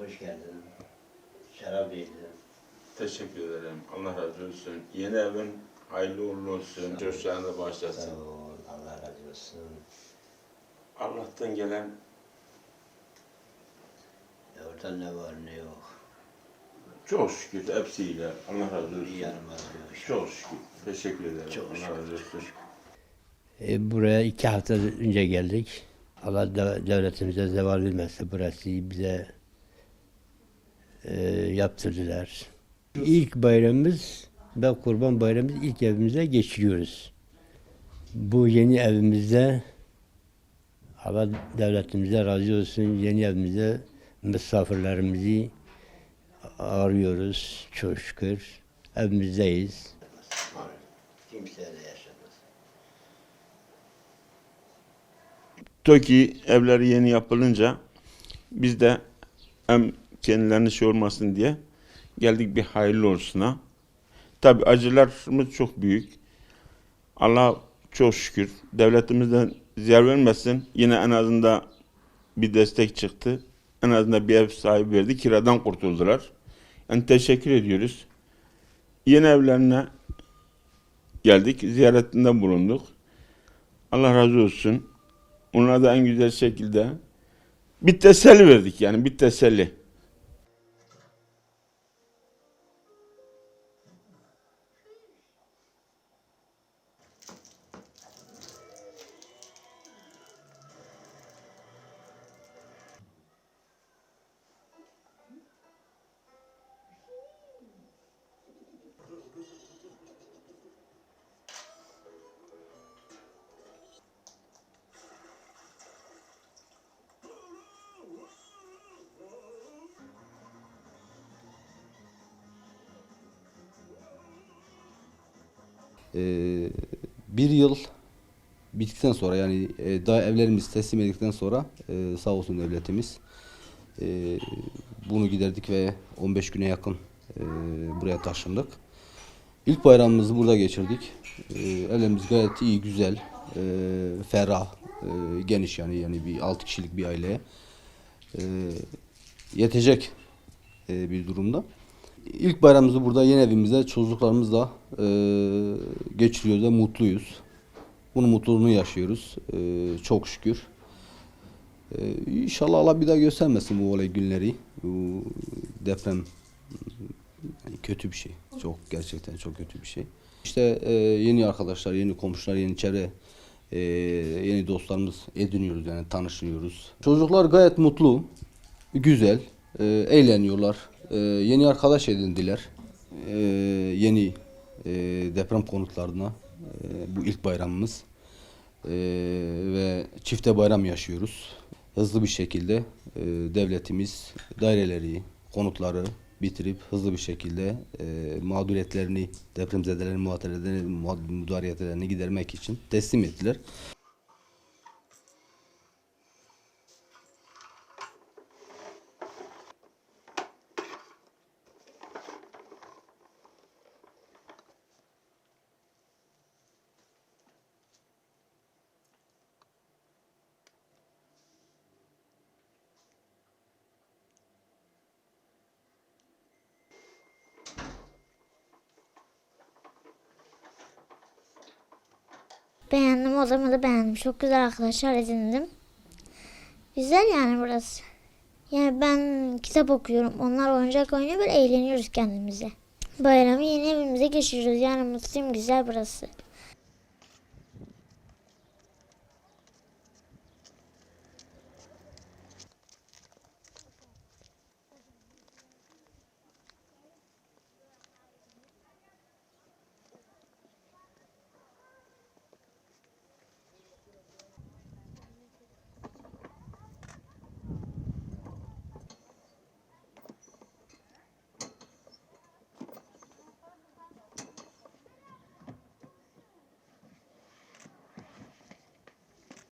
Hoş geldin. Şarap yedin. Teşekkür ederim. Allah razı olsun. Yeni evin hayırlı uğurlu olsun. Çocuklarına Sağ bağışlasın. ol. Allah razı olsun. Allah'tan gelen Ya orada ne var ne yok. çok şükür hepsiyle. Allah razı Bir olsun. yanıma yok. Çok şükür. Teşekkür ederim. Çok Allah razı olsun. E, buraya iki hafta önce geldik. Allah de- devletimize zeval vermesin. Burası bize e, yaptırdılar. İlk bayramımız ve kurban bayramımız ilk evimize geçiriyoruz. Bu yeni evimizde Allah devletimize razı olsun. Yeni evimize misafirlerimizi ağırlıyoruz. Çok şükür. Evimizdeyiz. Kimse de yaşamaz. TOKİ evleri yeni yapılınca biz de hem kendilerine şey olmasın diye geldik bir hayırlı olsuna. Tabi acılarımız çok büyük. Allah çok şükür devletimizden ziyan vermesin. Yine en azından bir destek çıktı. En azından bir ev sahibi verdi. Kiradan kurtuldular. Yani teşekkür ediyoruz. Yeni evlerine geldik. Ziyaretinde bulunduk. Allah razı olsun. Ona da en güzel şekilde bir teselli verdik yani bir teselli. Ee, bir yıl bittikten sonra yani e, daha evlerimizi teslim edildikten sonra e, sağ olsun devletimiz e, bunu giderdik ve 15 güne yakın e, buraya taşındık. İlk bayramımızı burada geçirdik. E, evlerimiz gayet iyi, güzel, e, ferah, e, geniş yani yani bir 6 kişilik bir aileye e, yetecek e, bir durumda. İlk bayramımızı burada yeni evimizde çocuklarımızla e, geçiriyoruz ve mutluyuz. Bunun mutluluğunu yaşıyoruz. E, çok şükür. E, inşallah Allah bir daha göstermesin bu olay günleri. Bu deprem kötü bir şey. Çok gerçekten çok kötü bir şey. İşte e, yeni arkadaşlar, yeni komşular, yeni çevre, e, yeni dostlarımız ediniyoruz yani tanışıyoruz. Çocuklar gayet mutlu, güzel, e, eğleniyorlar. E, yeni arkadaş edindiler. E, yeni e, deprem konutlarına e, bu ilk bayramımız E, ve çifte bayram yaşıyoruz. Hızlı bir şekilde e, devletimiz daireleri, konutları bitirip hızlı bir şekilde e, mağduriyetlerini, depremzedelerin mudariyetlerini gidermek için teslim ettiler. Beğendim odamı da beğendim. Çok güzel arkadaşlar edindim. Güzel yani burası. Yani ben kitap okuyorum. Onlar oyuncak oynuyor böyle eğleniyoruz kendimize. Bayramı yeni evimize geçiriyoruz. Yani mutluyum güzel burası.